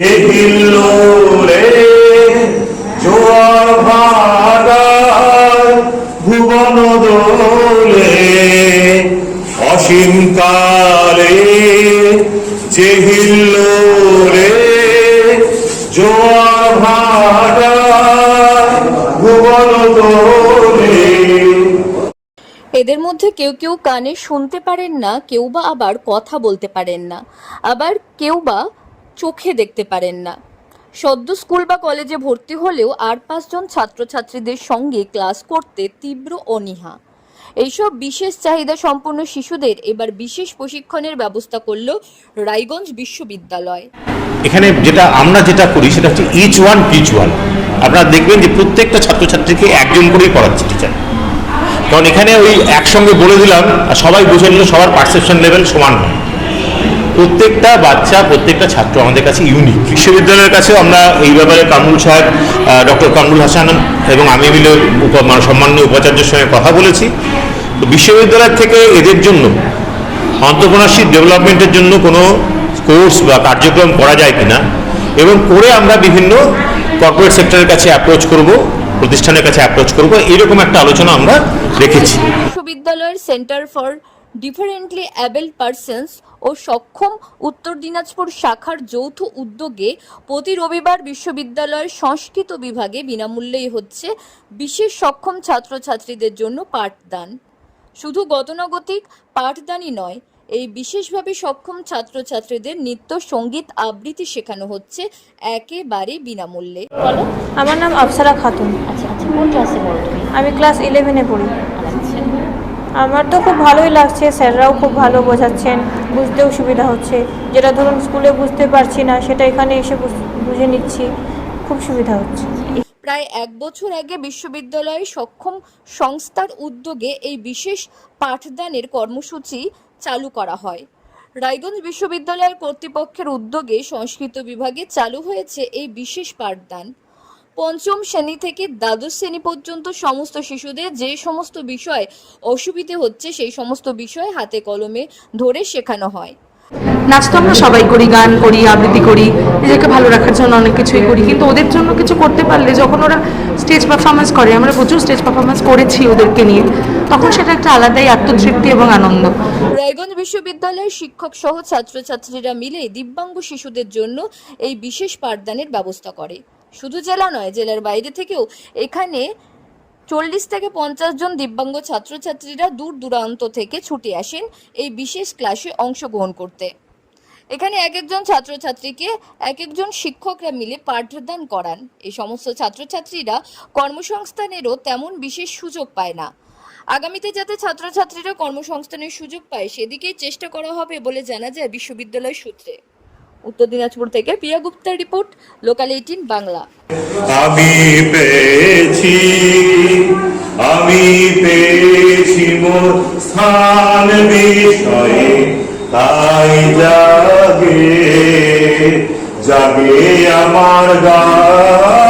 হিল্লোলে জোয়ার ভাগার ভুবন দোলে, অসীম কালে যে হিল্লোলে জোয়ার ভাগার ভুবন দোলে। এদের মধ্যে কেউ কেউ কানে শুনতে পারেন না, কেউ বা আবার কথা বলতে পারেন না। আবার কেউ বা চোখে দেখতে পারেন না। সদ্য স্কুল বা কলেজে ভর্তি হলেও আর পাঁচজন ছাত্রছাত্রীদের সঙ্গে ক্লাস করতে তীব্র অনীহা। এইসব বিশেষ চাহিদা সম্পন্ন শিশুদের এবার বিশেষ প্রশিক্ষণের ব্যবস্থা করল রায়গঞ্জ বিশ্ববিদ্যালয়। এখানে যেটা আমরা যেটা করি সেটা হচ্ছে ইচ ওয়ান টিচ ওয়ান আপনারা দেখবেন যে প্রত্যেকটা ছাত্রছাত্রীকে একজন করেই পড়াচ্ছে টিচার কারণ এখানে ওই একসঙ্গে বলে দিলাম আর সবাই বুঝে নিল সবার পারসেপশন লেভেল সমান নয় প্রত্যেকটা বাচ্চা, প্রত্যেকটা ছাত্র আমাদের কাছে ইউনিক বিশ্ববিদ্যালয়ের কাছে আমরা এই ব্যাপারে কামরুল সাহেব ডক্টর কামরুল হাসান এবং আমি মিলে মানে সম্মানীয় উপাচার্যের সঙ্গে কথা বলেছি। বিশ্ববিদ্যালয় থেকে এদের জন্য অন্ত্রপ্রনাশিপ ডেভেলপমেন্টের জন্য কোনো কোর্স বা কার্যক্রম করা যায় কিনা এবং করে আমরা বিভিন্ন কর্পোরেট সেক্টরের কাছে অ্যাপ্রোচ করব, প্রতিষ্ঠানের কাছে অ্যাপ্রোচ করব, এরকম একটা আলোচনা আমরা রেখেছি। বিশ্ববিদ্যালয়ের centre for differently abled persons ও সক্ষম উত্তর দিনাজপুর শাখার যৌথ উদ্যোগে প্রতি রবিবার বিশ্ববিদ্যালয়ের সংস্কৃত বিভাগে বিনামূল্যেই হচ্ছে বিশেষ সক্ষম ছাত্রছাত্রীদের জন্য পাঠদান। শুধু গতানুগতিক পাঠদানই নয় এই বিশেষভাবে সক্ষম ছাত্রছাত্রীদের নৃত্য সংগীত আবৃত্তি শেখানো হচ্ছে একেবারে বিনামূল্যে। বলো। আমার নাম আফসারা খাতুন। আচ্ছা আচ্ছা কোন ক্লাসে পড়ো আমি ক্লাস ইলেভেনে পড়ি। আমার তো খুব ভালোই লাগছে, স্যাররাও খুব ভালো বোঝাচ্ছেন, বুঝতেও সুবিধা হচ্ছে। যেটা ধরুন স্কুলে বুঝতে পারছি না, সেটা এখানে এসে বুঝ- নিচ্ছি, খুব সুবিধা হচ্ছে। প্রায় এক বছর আগে বিশ্ববিদ্যালয়ে সক্ষম সংস্থার উদ্যোগে এই বিশেষ পাঠদানের কর্মসূচি চালু করা হয়। রায়গঞ্জ বিশ্ববিদ্যালয়ের কর্তৃপক্ষের উদ্যোগে সংস্কৃত বিভাগে চালু হয়েছে এই বিশেষ পাঠদান। পঞ্চম শ্রেণি থেকে দ্বাদশ শ্রেণি পর্যন্ত সমস্ত শিশুদের যে সমস্ত বিষয় অসুবিধে হচ্ছে সেই সমস্ত বিষয় হাতে কলমে ধরে শেখানো হয়। নাচ তো আমরা সবাই করি গান করি আবৃত্তি করি নিজেকে ভালো রাখার জন্য অনেক কিছুই করি কিন্তু ওদের জন্য কিছু করতে পারলে যখন ওরা স্টেজ পারফরমেন্স করে আমরা প্রচুর স্টেজ পারফরমেন্স করেছি ওদেরকে নিয়ে তখন সেটা একটা আলাদাই আত্মতৃপ্তি এবং আনন্দ। রায়গঞ্জ বিশ্ববিদ্যালয়ের শিক্ষক সহ ছাত্রছাত্রীরা মিলে দিব্যাঙ্গ শিশুদের জন্য এই বিশেষ পাঠদানের ব্যবস্থা করে। শুধু জেলা নয়, জেলার বাইরে থেকেও এখানে চল্লিশ থেকে পঞ্চাশ জন দিব্যাঙ্গ ছাত্রছাত্রীরা দূর দূরান্ত থেকে ছুটে আসেন এই বিশেষ ক্লাসে অংশগ্রহণ করতে। এখানে এক একজন ছাত্রছাত্রীকে এক একজন শিক্ষকরা মিলে পাঠদান করান। এই সমস্ত ছাত্রছাত্রীরা কর্মসংস্থানেরও তেমন বিশেষ সুযোগ পায় না। আগামীতে যাতে ছাত্রছাত্রীরা কর্মসংস্থানের সুযোগ পায়, সেদিকেই চেষ্টা করা হবে বলে জানা যায় বিশ্ববিদ্যালয় সূত্রে। উত্তর দিনাজপুর থেকে প্রিয়া গুপ্তার রিপোর্ট, লোকাল এইটিন বাংলা। আমি পেয়েছি আমি পেয়েছি মোর স্থান বিষয়ে, তাই জাগে জাগে আমার গান।